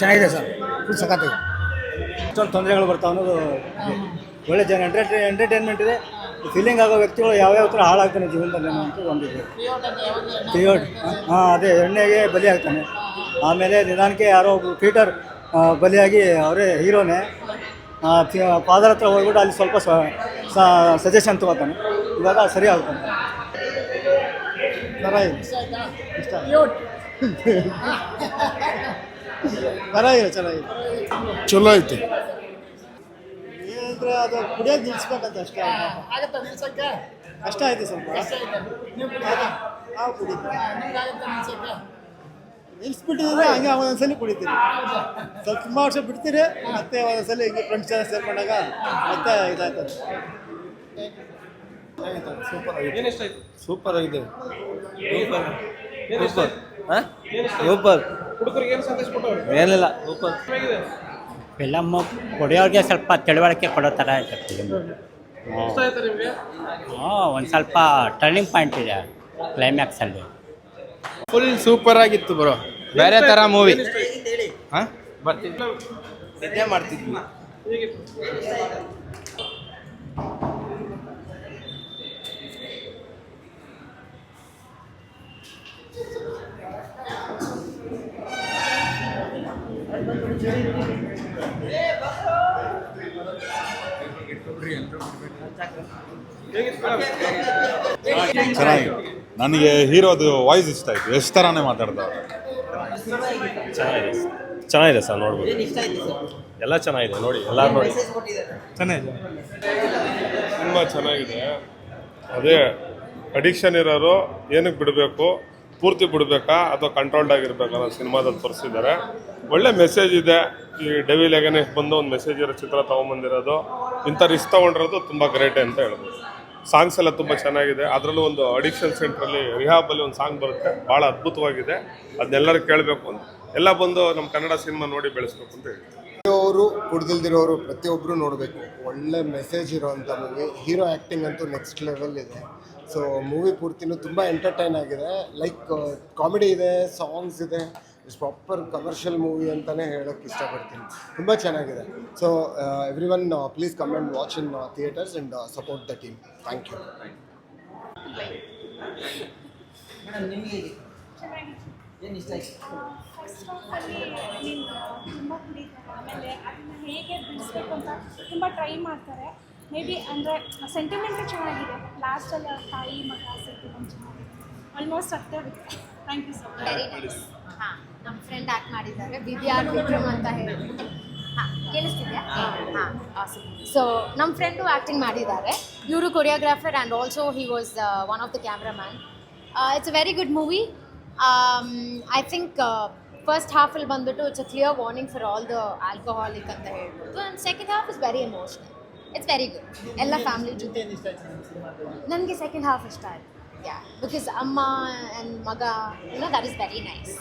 ಚೆನ್ನಾಗಿದೆ sir. Full ಸಖತ್ತಾಗಿದೆ ಅಷ್ಟೊಂದು ತೊಂದರೆಗಳು ಬರ್ತಾವೆ ಅನ್ನೋದು ಒಳ್ಳೆ ಜನ ಎಂಟರ್ಟೈ ಎಂಟರ್ಟೈನ್ಮೆಂಟ್ ಇದೆ. ಫೀಲಿಂಗ್ ಆಗೋ ವ್ಯಕ್ತಿಗಳು ಯಾವ್ಯಾವ ಥರ ಹಾಳಾಗ್ತಾನೆ ಜೀವನದಲ್ಲಿ ಅನ್ನೋ ಅಂತ ಒಂದು ಪಿಯೋಡ್ ಹಾಂ ಅದೇ ಎಣ್ಣೆಗೆ ಬಲಿಯಾಗ್ತಾನೆ. ಆಮೇಲೆ ನಿಧಾನಕ್ಕೆ ಯಾರೋ ಒಬ್ಬರು ಪೀಟರ್ ಬಲಿಯಾಗಿ ಅವರೇ ಹೀರೋನೇ ಫಾದರ್ ಹತ್ರ ಹೋಗ್ಬಿಟ್ಟು ಅಲ್ಲಿ ಸ್ವಲ್ಪ ಸಜೆಷನ್ ತೊಗೋತಾನೆ. ಇವಾಗ ಸರಿ ಆಗ್ತಾನೆ ಇಷ್ಟ ಪರವಾಗಿಲ್ಲ ಚೆನ್ನಾಗಿದೆ. ಚಲೋ ಐತೆ. ಏನಂದ್ರೆ ಅದು ಕುಡಿಯೋದು ನಿಲ್ಸ್ಬೇಕಂತ ಅಷ್ಟೇ. ಆಗತ್ತಾ ನಿಲ್ಸಕ್ಕೆ. ಕಷ್ಟ ಆಯ್ತು ಸ್ವಲ್ಪ. ನೀವು ಕುಡಿಯೋದಾ? ನಾವು ಕುಡಿತೀವಿ. ನಿಮ್ಗಾಗತ್ತಾ ನಿಲ್ಸಕ್ಕೆ. ನಿಲ್ಸ್ಬಿಟ್ಟಿದ್ರೆ ಹಂಗೆ ಒಂದೊಂದ್ಸಲಿ ಕುಡಿತೀರಿ. ಸ್ವಲ್ಪ ತುಂಬ ವರ್ಷ ಬಿಡ್ತೀರಿ ಮತ್ತೆ ಒಂದೊಂದ್ಸಲಿ ಹಿಂಗೆ ಫ್ರೆಂಡ್ಸ್ ಜನ ಸೇರ್ಕೊಂಡಾಗ ಮತ್ತೆ ಇದಾಯ್ತದೆ ಸೂಪರ್ ಆಗಿದೆ. ಸೂಪರ್. ಆಗಿದೆ ಸೂಪರ್ ಸೂಪರ್ ಏನಿಲ್ಲ. ಸೂಪರ್ ಫಿಲಮ್ಮು ಕೊಡಿಯೋರಿಗೆ ಸ್ವಲ್ಪ ತಿಳುವಳಿಕೆ ಕೊಡೋ ಥರ ಐತೆ ಫಿಲಮ್ ಹಾಂ ಒಂದು ಸ್ವಲ್ಪ ಟರ್ನಿಂಗ್ ಪಾಯಿಂಟ್ ಇದೆ ಕ್ಲೈಮ್ಯಾಕ್ಸಲ್ಲಿ ಫುಲ್ ಸೂಪರ್ ಆಗಿತ್ತು ಬ್ರೋ ಬೇರೆ ತರ ಮೂವಿ ಹಾಂ? ಬರ್ತೀವಿ ಸದ್ಯ ಮಾಡ್ತಿದ್ವಿ. ಚೆನ್ನಾಗಿದೆ ನನಗೆ ಹೀರೋದು ವಾಯ್ಸ್ ಇಷ್ಟ ಆಯ್ತು. ಎಷ್ಟು ಥರನೇ ಮಾತಾಡ್ತಾರೆ ಚೆನ್ನಾಗಿದೆ. ಚೆನ್ನಾಗಿದೆ ಸರ್ ನೋಡ್ಬೋದು. ಎಲ್ಲ ಚೆನ್ನಾಗಿದೆ ನೋಡಿ ಎಲ್ಲರೂ ನೋಡಿ. ಚೆನ್ನಾಗಿದೆ ತುಂಬ ಚೆನ್ನಾಗಿದೆ. ಅದೇ ಅಡಿಕ್ಷನ್ ಇರೋರು ಏನಕ್ಕೆ ಬಿಡಬೇಕು? ಪೂರ್ತಿ ಬಿಡಬೇಕಾ ಅಥವಾ ಕಂಟ್ರೋಲ್ಡ್ ಆಗಿರ್ಬೇಕಾ ಅನ್ನೋ ಸಿನಿಮಾದಲ್ಲಿ ತೋರಿಸಿದ್ದಾರೆ. ಒಳ್ಳೆ ಮೆಸೇಜ್ ಇದೆ. ಈ ಡೆವಿಲ್ ಎಗನೇಶ್ ಬಂದು ಒಂದು ಮೆಸೇಜ್ ಇರೋ ಚಿತ್ರ ತೊಗೊಂಬಂದಿರೋದು. ಇಂಥ ರಿಸ್ಕ್ ತೊಗೊಂಡಿರೋದು ತುಂಬ ಗ್ರೇಟ್ ಅಂತ ಹೇಳ್ಬೋದು. ಸಾಂಗ್ಸ್ ಎಲ್ಲ ತುಂಬ ಚೆನ್ನಾಗಿದೆ. ಅದರಲ್ಲೂ ಒಂದು ಅಡಿಕ್ಷನ್ ಸೆಂಟ್ರಲ್ಲಿ ರಿಹಾಬಲ್ಲಿ ಒಂದು ಸಾಂಗ್ ಬರುತ್ತೆ. ಭಾಳ ಅದ್ಭುತವಾಗಿದೆ. ಅದನ್ನೆಲ್ಲರೂ ಕೇಳಬೇಕು ಅಂತ. ಎಲ್ಲ ಬಂದು ನಮ್ಮ ಕನ್ನಡ ಸಿನಿಮಾ ನೋಡಿ ಬೆಳೆಸ್ಬೇಕು ಅಂತ ಹೇಳಿ ಅವರು ಕುಡ್ದಿಲ್ದಿರೋರು ಪ್ರತಿಯೊಬ್ಬರು ನೋಡಬೇಕು. ಒಳ್ಳೆ ಮೆಸೇಜ್ ಇರೋವಂಥ ಮೂವಿ ಹೀರೋ ಆ್ಯಕ್ಟಿಂಗ್ ಅಂತೂ ನೆಕ್ಸ್ಟ್ ಲೆವೆಲ್ ಇದೆ. ಸೊ ಮೂವಿ ಪೂರ್ತಿನೂ ತುಂಬ ಎಂಟರ್ಟೈನ್ ಆಗಿದೆ. ಲೈಕ್ ಕಾಮಿಡಿ ಇದೆ ಸಾಂಗ್ಸ್ ಇದೆ. ಇಟ್ಸ್ ಪ್ರಾಪರ್ ಕಮರ್ಷಿಯಲ್ ಮೂವಿ ಅಂತಲೇ ಹೇಳೋಕ್ಕೆ ಇಷ್ಟಪಡ್ತೀನಿ. ತುಂಬ ಚೆನ್ನಾಗಿದೆ. So everyone please come and watch in theatres and support the team thank you first ಹಾಫಲ್ಲಿ ತುಂಬ ಕುಡಿತಾರೆ ಆಮೇಲೆ ಅದನ್ನ ಹೇಗೆ ಬಿಡಿಸ್ಬೇಕು ಅಂತ ತುಂಬಾ ಟ್ರೈ ಮಾಡ್ತಾರೆ. ಮೇ ಬಿ ಅಂದರೆ ಸೆಂಟಿಮೆಂಟ್ ಚೆನ್ನಾಗಿದೆ. ಲಾಸ್ಟಲ್ಲಿ ಅವ್ರ ತಾಯಿ ಮಗ ಸೆಂಟಿಮೆಂಟ್ ಚೆನ್ನಾಗಿದೆ ಆಲ್ಮೋಸ್ಟ್ ಅಷ್ಟೇ thank you so much very nice ಹಾಂ ನಮ್ಮ ಫ್ರೆಂಡ್ ಆ್ಯಕ್ಟ್ ಮಾಡಿದ್ದಾರೆ. ಬಿ ಆರ್ ವಿಕ್ರಮ್ ಅಂತ ಹೇಳಿ ಹಾಂ ಕೇಳಿಸ್ತಿದ್ಯಾ? ಹಾಂ. ಸೊ ನಮ್ಮ ಫ್ರೆಂಡು ಆ್ಯಕ್ಟಿಂಗ್ ಮಾಡಿದ್ದಾರೆ. ಇವರು choreographer and also he was one of the cameraman it's a very good movie I think first ಹಾಫಲ್ಲಿ ಬಂದ್ಬಿಟ್ಟು it's a clear warning for all the alcoholic ಅಂತ ಹೇಳ್ಬೋದು and second half is very emotional it's very good ಎಲ್ಲ family ಜೊತೆ. ನನಗೆ second half ಇಷ್ಟ ಆಯಿತು. Yeah because ಅಮ್ಮ and ಮಗ you know that is very nice